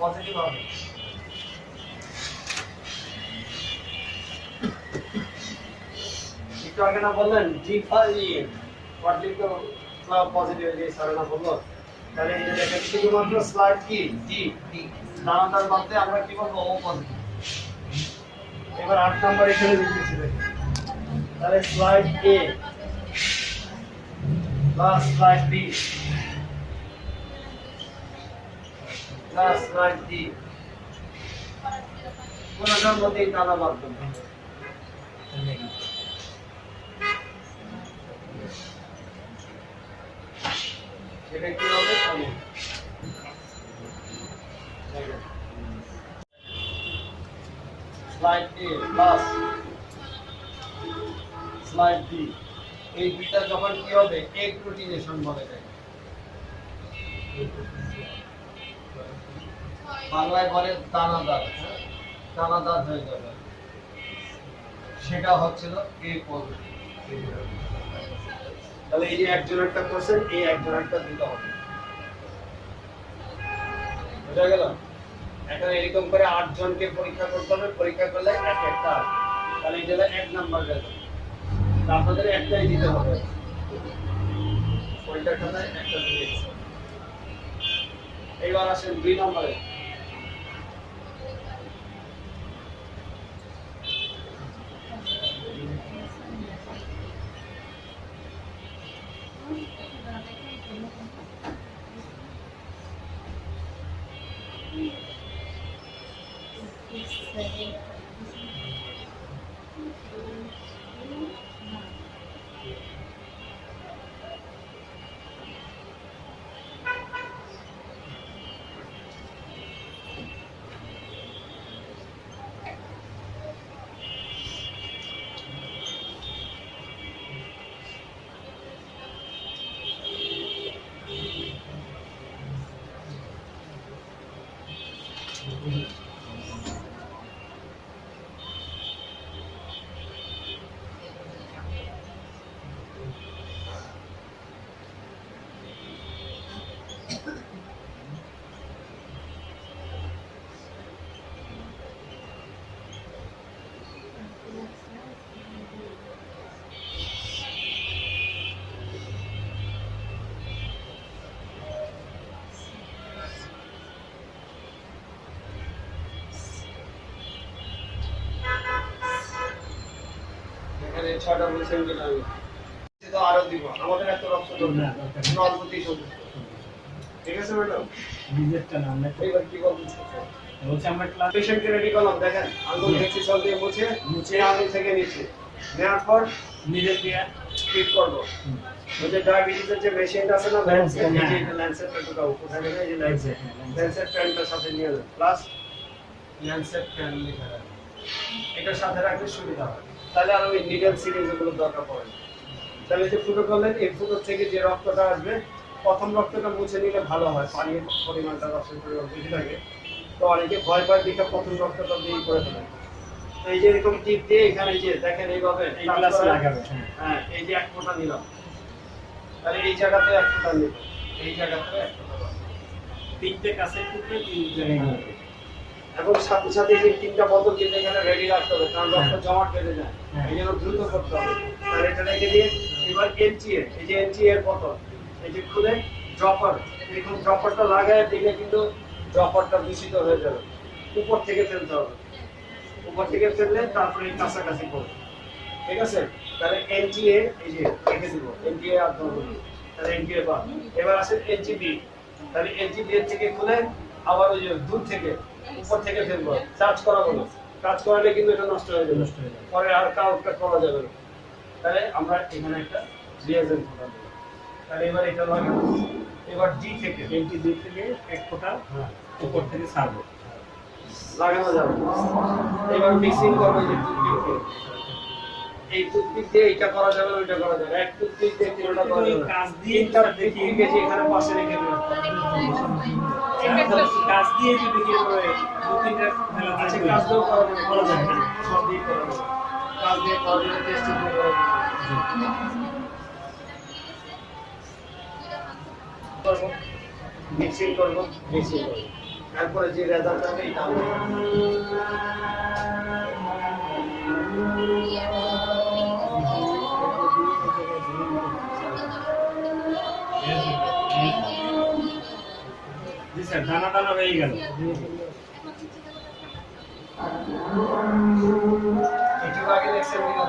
Positive হবে। একটু আগে না বললেন জি কোয়াড্রিক পজিটিভ যে স্যার না বলল তাহলে এই শুধুমাত্র স্লাইড কি? ডি ডি দানাদার বাদে আমরা কি বলব? ও পজিটিভ এবার আট নাম্বার এখানে লিখেছি তাহলে slide A plus slide B এই দুইটা যখন কি হবে? এগ্লুটিনেশন বলে যায় বাংলায় বলে দানাদার? দানাদার হয়ে যাবে। সেটা হচ্ছিল এ পজিটিভ তাহলে এই একজন একটা এই একজন একটা দিতে হবে। গেল? এখন এরকম করে আট জনকে পরীক্ষা করতে হবে, পরীক্ষা করলে এক একটা তাহলে এটা এক নাম্বার গেল। আপনাদের একটাই দিতে হবে। পরীক্ষার খাতায় একটা দিয়ে দিতে এইবার আসেন দুই নম্বরে। Thank you. এখানে ছয়টা বলছেন কিনা আমি সে তো আরও দিব আমাদের এত রক্ত দরকার না, দরকার নেই। আমরা অল্পতেই সন্তুষ্ট ঠিক আছে ম্যাডাম? নিজেরটা না আমরা কি বলবেন বলছি আমরা ক্লাস পেশেন্টকে রেডি করলাম দেখেন আঙ্গুল হুম। হেক্সিসল দিয়ে মুছে মুছে। মুছে আঙ্গুল থেকে নিচে নেওয়ার পর নিজের দিয়ে ফিট করব ওই ডায়াবেটিসের যে মেশিনটা আছে না হ্যাঁ, ল্যান্সেট হ্যাঁ। ঢুকাবো কোথায় যে ল্যান্সেট হ্যাঁ, ল্যান্সেট। সাথে নিয়ে যাবে প্লাস ল্যান্সেট প্যান্ট লেখা রাখবে এটার সাথে রাখলে সুবিধা হয়। তাহলে আর ওই নিডল সিরিজ এগুলো দরকার পড়ে না। তাহলে যে ফুটো করলেন এই ফুটো থেকে যে রক্তটা আসবে প্রথম রক্তটা মুছে নিলে ভালো হয় পানির পরিমাণটা রক্তের পরিমাণ বেশি থাকে। তো অনেকে ভয় পায় দেখে প্রথম রক্তটা দিয়ে করে ফেলে তো এই যে এরকম টিপ দিয়ে এখানে যে দেখেন এইভাবে এই ক্লাসে লাগাবে হ্যাঁ। হ্যাঁ এই যে এক ফোঁটা নিলাম। তাহলে এই জায়গাতে এক ফোঁটা নিব এই জায়গাতে এক ফোঁটা তিনটে কাছে টুকরে তিন জায়গায় নিয়ে এবং সাথে সাথে যে তিনটা বোতল কিন্তু এখানে রেডি রাখতে হবে কারণ রক্ত জমাট বেঁধে যায়। হ্যাঁ। এই জন্য দ্রুত করতে হবে। তাহলে এটা রেখে দিয়ে এবার এনচি এর এই যে এনচি এর বোতল এই যে খুলে ড্রপার এরকম ড্রপারটা লাগায় দিলে কিন্তু ড্রপারটা দূষিত হয়ে যাবে। উপর থেকে ফেলতে হবে। উপর থেকে ফেললে তারপরে এই কাছাকাছি করবে। ঠিক আছে? তাহলে এনটিএ এই যে রেখে দিব এনটিএ আর ধরবো না। তাহলে এনটিএ বা এবার আসে এনজিবি তাহলে এনজিবি এর থেকে খুলে আবার ওই যে দূর থেকে উপর থেকে ফেলব। চার্জ করাবো না কাজ করালে কিন্তু এটা নষ্ট হয়ে যাবে। নষ্ট হয়ে যাবে। পরে আর কাউকে করা যাবে না। তাহলে আমরা এখানে একটা রিয়াজেন্ট ফোটা দেবো তাহলে এবার এটা লাগাবো এবার ডি থেকে এইটি ডি থেকে এক ফোঁটা হ্যাঁ উপর থেকে ছাড়বো। লাগানো যাবে। এবার মিক্সিং করব এই টুথপিক দিয়ে এইটা করা যাবে ওইটা করা যাবে। এক টুথপিক দিয়ে তিনটা করা যাবে। কাজ দিয়ে তিনটা টুথপিক কেজি এখানে পাশে রেখে দেবেন। কাজ দিয়ে যদি কি করে দু তিনটা আচ্ছা থাকবে। কাজ দিয়েও করা যাবে করা যাবে। সব দিয়ে করা যাবে। কাজ দিয়ে করা যাবে টেস্টিং দিয়ে করা যাবে। মিক্সিং করব। মিক্সিং করব। তারপরে যে রেজাল্ট হবে এই দাম দানা দানা হয়ে গেল। এটিও আগে দেখছেন কিনা